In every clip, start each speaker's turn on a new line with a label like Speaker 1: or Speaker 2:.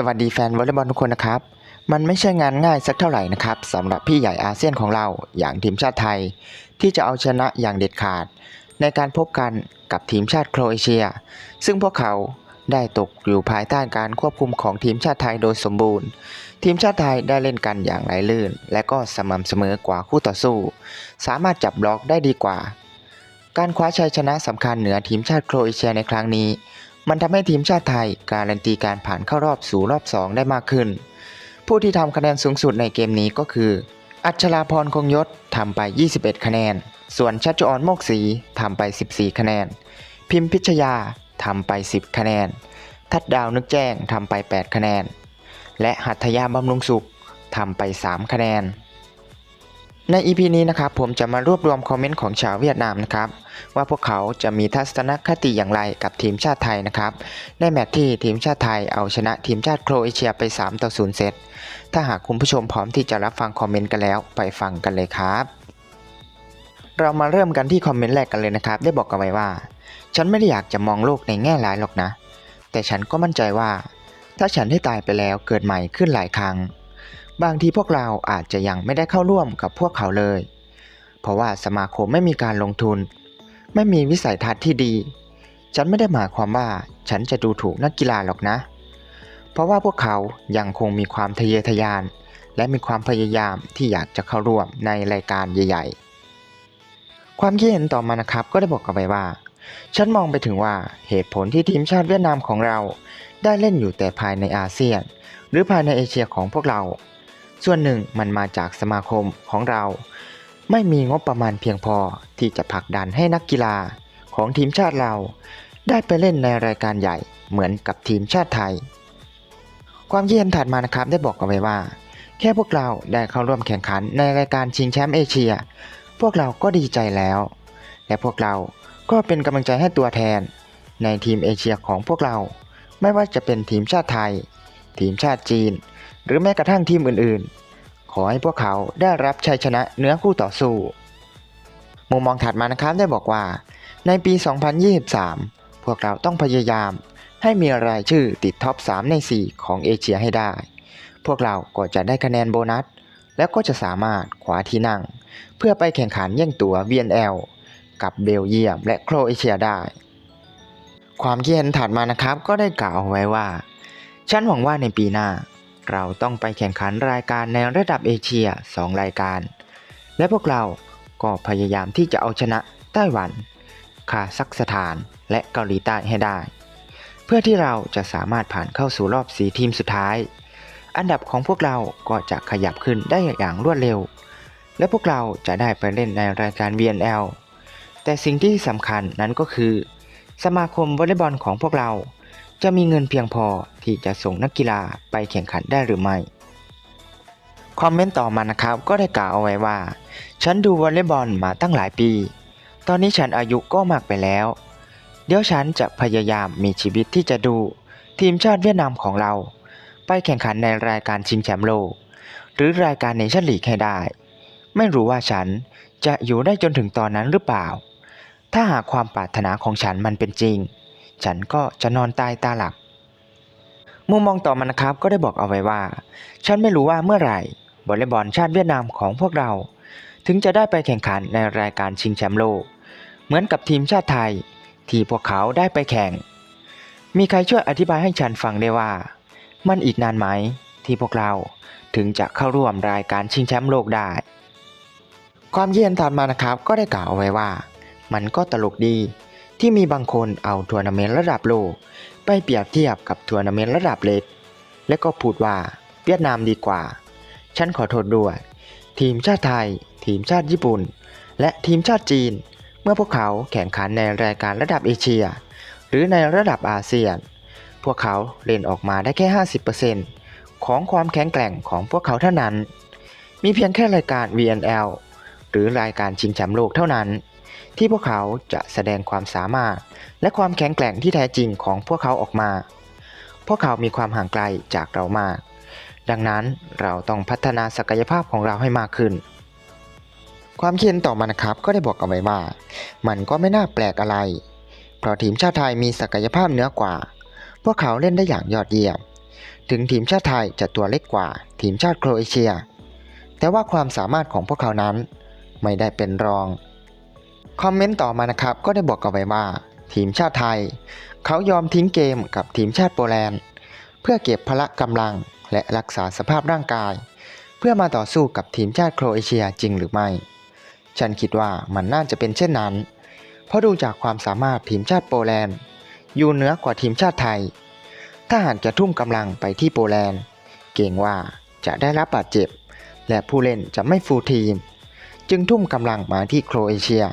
Speaker 1: สวัสดีแฟนวอลเลย์บอลทุกคนนะครับ มันไม่ใช่งานง่ายสักเท่าไหร่นะครับสำหรับพี่ใหญ่อาเซียนของเราอย่างทีมชาติไทย ที่จะเอาชนะอย่างเด็ดขาด ในการพบกันกับทีมชาติโครเอเชีย ซึ่งพวกเขาได้ตกอยู่ภายใต้การควบคุมของทีมชาติไทยโดยสมบูรณ์ ทีมชาติไทยได้เล่นกันอย่างไหลลื่น และก็สม่ำเสมอกว่าคู่ต่อสู้ สามารถจับบล็อกได้ดีกว่า การคว้าชัยชนะสำคัญเหนือทีมชาติโครเอเชียในครั้งนี้ มันทำให้ทีมชาติไทยการันตีการผ่านเข้ารอบสู่รอบ 2 ได้มากขึ้น ผู้ที่ทำคะแนนสูงสุดในเกมนี้ก็คือ อัชราพรคงยศทำไป 21 คะแนน ส่วนชัชออนโมกศรีทำไป 14 คะแนน พิมพิชยาทำไป 10 คะแนน ทัดดาวนึกแจ้งทำไป 8 คะแนน และหัตถยาบำรุงสุขทำไป 3 คะแนน ใน EP นี้นะครับผมจะมารวบรวมคอมเมนต์ของชาวเวียดนามนะครับว่าพวกเขาจะมีทัศนคติอย่างไรกับทีมชาติไทยนะครับในแมตช์ที่ทีมชาติไทยเอาชนะทีมชาติโครเอเชียไป 3 ต่อ 0 เซต ถ้าหากคุณผู้ชมพร้อมที่จะรับฟังคอมเมนต์กันแล้วไปฟังกันเลยครับ เรามาเริ่มกันที่คอมเมนต์แรกกันเลยนะครับได้บอกกันไว้ว่า ฉันไม่ได้อยากจะมองโลกในแง่ร้ายหรอกนะ แต่ฉันก็มั่นใจว่า ถ้าฉันได้ตายไปแล้วเกิดใหม่ขึ้นหลายครั้ง บางทีพวกเราอาจจะยังไม่ได้เข้าร่วมกับพวกเขาเลย เพราะว่าสมาคมไม่มีการลงทุน ไม่มีวิสัยทัศน์ที่ดี ฉันไม่ได้หมายความว่าฉันจะดูถูกนักกีฬาหรอกนะ เพราะว่าพวกเขายังคงมีความทะเยอทะยาน และมีความพยายามที่อยากจะเข้าร่วมในรายการใหญ่ ๆ ความคิดเห็นต่อมานะครับก็ได้บอกกับไปว่า ฉันมองไปถึงว่าเหตุผลที่ทีมชาติเวียดนามของเราได้เล่นอยู่แต่ภายในอาเซียน หรือภายในเอเชียของพวกเรา ส่วนหนึ่งมันมาจากสมาคมของเรา ไม่มีงบประมาณเพียงพอที่จะผลักดันให้นักกีฬาของทีมชาติเรา ได้ไปเล่นในรายการใหญ่เหมือนกับทีมชาติไทย ความคิดเห็นถัดมานะครับได้บอกกันไว้ว่า แค่พวกเราได้เข้าร่วมแข่งขันในรายการชิงแชมป์เอเชีย พวกเราก็ดีใจแล้ว และพวกเราก็เป็นกำลังใจให้ตัวแทน ในทีมเอเชียของพวกเรา ไม่ว่าจะเป็นทีมชาติไทย ทีมชาติจีน หรือแม้กระทั่งทีมอื่นๆ ขอให้พวกเขาได้รับชัยชนะเนื้อคู่ต่อสู้ มุมมองถัดมานะครับได้บอกว่า ในปี 2023 พวกเราต้องพยายาม ให้มีรายชื่อติดท็อป 3 ใน 4 ของเอเชียให้ได้ พวกเราก็จะได้คะแนนโบนัส แล้วก็จะสามารถขวาที่นั่ง เพื่อไปแข่งขันแย่งตั๋ว VNL กับเบลเยียมและโครเอเชียได้ ความคิดเห็นถัดมานะครับก็ได้กล่าวไว้ว่า ฉันหวังว่าในปีหน้า เราต้องไปแข่งขันรายการในระดับเอเชีย 2 รายการ และพวกเราก็พยายามที่จะเอาชนะไต้หวัน คาซัคสถาน และเกาหลีใต้ให้ได้ เพื่อที่เราจะสามารถผ่านเข้าสู่รอบ4ทีมสุดท้าย อันดับของพวกเราก็จะขยับขึ้นได้อย่างรวดเร็ว และพวกเราจะได้ไปเล่นในรายการ VNL แต่สิ่งที่สำคัญนั้นก็คือ สมาคมวอลเลย์บอลของพวกเรา จะมีเงินเพียงพอที่จะส่งนักกีฬาไปแข่งขันได้หรือไม่ คอมเมนต์ต่อมานะครับก็ได้กล่าวเอาไว้ว่า ฉันดูวอลเลย์บอลมาตั้งหลายปี ตอนนี้ฉันอายุก็มากไปแล้ว เดี๋ยวฉันจะพยายามมีชีวิตที่จะดู ทีมชาติเวียดนามของเรา ไปแข่งขันในรายการชิงแชมป์โลก หรือรายการเนชั่นลีกให้ได้ ไม่รู้ว่าฉันจะอยู่ได้จนถึงตอนนั้นหรือเปล่า ถ้าหากความปรารถนาของฉันมันเป็นจริง ฉันก็จะนอนตายตาหลับ มุมมองต่อมานะครับก็ได้บอกเอาไว้ว่า ฉันไม่รู้ว่าเมื่อไหร่วอลเลย์บอลชาติเวียดนามของพวกเรา ถึงจะได้ไปแข่งขันในรายการชิงแชมป์โลก เหมือนกับทีมชาติไทย ที่พวกเขาได้ไปแข่ง มีใครช่วยอธิบายให้ฉันฟังได้ว่า มันอีกนานไหมที่พวกเราถึงจะเข้าร่วมรายการชิงแชมป์โลกได้ ความเย็นถัดมานะครับก็ได้กล่าวเอาไว้ว่า มันก็ตลกดี ที่มีบางคนเอาทัวร์นาเมนต์ระดับโลก ไปเปรียบเทียบกับทัวร์นาเมนต์ระดับเล็ก และก็พูดว่าเวียดนามดีกว่า ฉันขอโทษด้วย ทีมชาติไทย ทีมชาติญี่ปุ่น และทีมชาติจีน เมื่อพวกเขาแข่งขันในรายการระดับเอเชีย หรือในระดับอาเซียน พวกเขาเล่นออกมาได้แค่ 50%ของความแข็งแกร่งของพวกเขาเท่านั้น มีเพียงแค่รายการ VNL หรือรายการชิงแชมป์โลกเท่านั้น ที่พวกเขาจะแสดงความสามารถ และความแข็งแกร่งที่แท้จริงของพวกเขาออกมา พวกเขามีความห่างไกลจากเรามาก ดังนั้นเราต้องพัฒนาศักยภาพของเราให้มากขึ้น ความคิดเห็นต่อมานะครับก็ได้บอกเอาไว้ว่า มันก็ไม่น่าแปลกอะไร เพราะทีมชาติไทยมีศักยภาพเหนือกว่า พวกเขาเล่นได้อย่างยอดเยี่ยม ถึงทีมชาติไทยจะตัวเล็กกว่า ทีมชาติโครเอเชีย แต่ว่าความสามารถของพวกเขานั้นไม่ได้เป็นรอง คอมเมนต์ต่อมานะครับก็ได้บอกเอาไว้ว่า ทีมชาติไทย เขายอมทิ้งเกมกับทีมชาติโปแลนด์ เพื่อเก็บพละกำลังและรักษาสภาพร่างกาย เพื่อมาต่อสู้กับทีมชาติโครเอเชียจริงหรือไม่ ฉันคิดว่ามันน่าจะเป็นเช่นนั้น เพราะดูจากความสามารถทีมชาติโปแลนด์ อยู่เหนือกว่าทีมชาติไทย ถ้าหากจะทุ่มกำลังไปที่โปแลนด์ เกรงว่าจะได้รับบาดเจ็บ และผู้เล่นจะไม่ฟูลทีม จึงทุ่มกำลังมาที่โครเอเชีย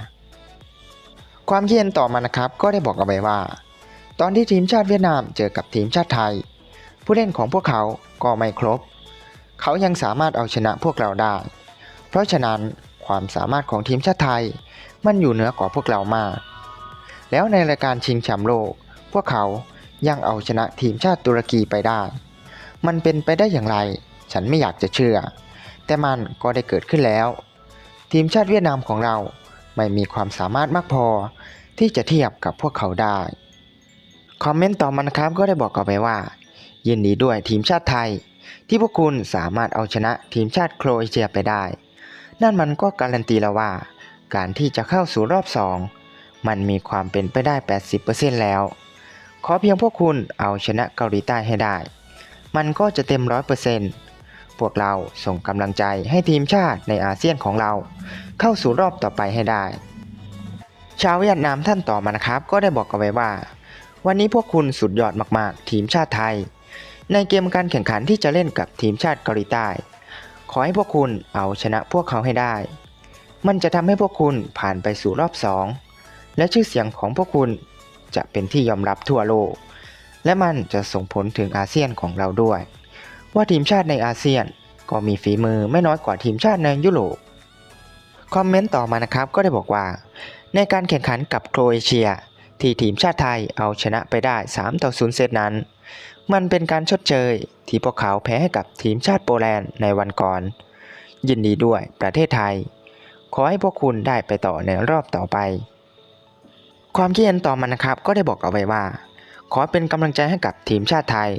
Speaker 1: ความคิดเห็นต่อมานะครับก็ได้บอกเอาไว้ว่า ตอนที่ทีมชาติเวียดนามเจอกับทีมชาติไทย ผู้เล่นของพวกเขาก็ไม่ครบ เขายังสามารถเอาชนะพวกเราได้ เพราะฉะนั้นความสามารถของทีมชาติไทย มันอยู่เหนือกว่าพวกเรามาก แล้วในรายการชิงแชมป์โลก พวกเขายังเอาชนะทีมชาติตุรกีไปได้ มันเป็นไปได้อย่างไร ฉันไม่อยากจะเชื่อ แต่มันก็ได้เกิดขึ้นแล้ว ทีมชาติเวียดนามของเรา ไม่มีความสามารถมากพอ ที่จะเทียบกับพวกเขาได้ คอมเมนต์ต่อมานะครับก็ได้บอกกับไปว่ายินดีด้วยทีมชาติไทย ที่พวกคุณสามารถเอาชนะทีมชาติโครเอเชียไปได้ นั่นมันก็การันตีแล้วว่า การที่จะเข้าสู่รอบ2มันมีความเป็นไปได้ 80%แล้ว ขอเพียงพวกคุณเอาชนะเกาหลีใต้ให้ได้ มันก็จะเต็ม 100% พวกเราส่งกำลังใจให้ทีมชาติในอาเซียนของเรา เข้าสู่รอบต่อไปให้ได้ ชาวเวียดนามท่านต่อมานะครับ ก็ได้บอกกันไว้ว่า วันนี้พวกคุณสุดยอดมากๆ ทีมชาติไทย ในเกมการแข่งขันที่จะเล่นกับทีมชาติเกาหลีใต้ ขอให้พวกคุณเอาชนะพวกเขาให้ได้ มันจะทำให้พวกคุณผ่านไปสู่รอบสองและชื่อเสียงของพวกคุณจะเป็นที่ยอมรับทั่วโลก และมันจะส่งผลถึงอาเซียนของเราด้วย ว่าทีมชาติในอาเซียน ก็มีฝีมือไม่น้อยกว่าทีมชาติในยุโรป คอมเมนต์ต่อมานะครับก็ได้บอกว่า ในการแข่งขันกับโครเอเชีย ที่ทีมชาติไทยเอาชนะไปได้ 3 ต่อ 0 เซตนั้น มันเป็นการชดเชย ที่พวกเขาแพ้ให้กับทีมชาติโปแลนด์ในวันก่อน ยินดีด้วยประเทศไทย ขอให้พวกคุณได้ไปต่อในรอบต่อไป ความคิดเห็นต่อมานะครับก็ได้บอกเอาไว้ว่า ขอเป็นกำลังใจให้กับทีมชาติไทย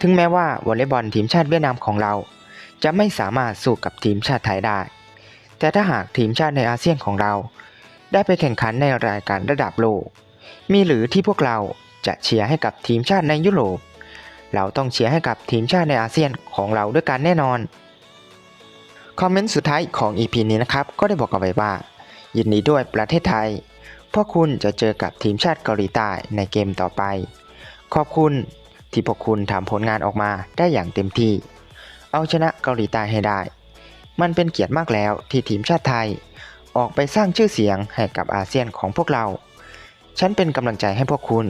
Speaker 1: ถึงแม้ว่าวอลเลย์บอลทีมชาติเวียดนามของเรา จะไม่สามารถสู้กับทีมชาติไทยได้ แต่ถ้าหากทีมชาติในอาเซียนของเรา ได้ไปแข่งขันในรายการระดับโลก มีหรือที่พวกเราจะเชียร์ให้กับทีมชาติในยุโรป เราต้องเชียร์ให้กับทีมชาติในอาเซียนของเราด้วยกันแน่นอน คอมเมนต์สุดท้ายของ EP นี้นะครับ ก็ได้บอกเอาไว้ว่า ยินดีด้วยประเทศไทย พวกคุณจะเจอกับทีมชาติเกาหลีใต้ในเกมต่อไป ขอบคุณ ที่พวกคุณทำผลงานออกมาได้อย่างเต็มที่ เอาชนะเกาหลีใต้ให้ได้ มันเป็นเกียรติมากแล้วที่ทีมชาติไทย ออกไปสร้างชื่อเสียงให้กับอาเซียนของพวกเรา ฉันเป็นกำลังใจให้พวกคุณ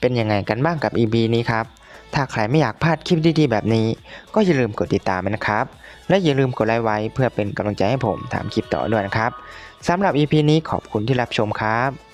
Speaker 1: เป็นยังไงกันบ้างกับ EP นี้ครับ ถ้าใครไม่อยากพลาดคลิปดีๆแบบนี้ ก็อย่าลืมกดติดตามนะครับ และอย่าลืมกดไลค์ไว้เพื่อเป็นกำลังใจให้ผมทำคลิปต่อด้วยนะครับสำหรับ EP นี้ขอบคุณที่รับชมครับ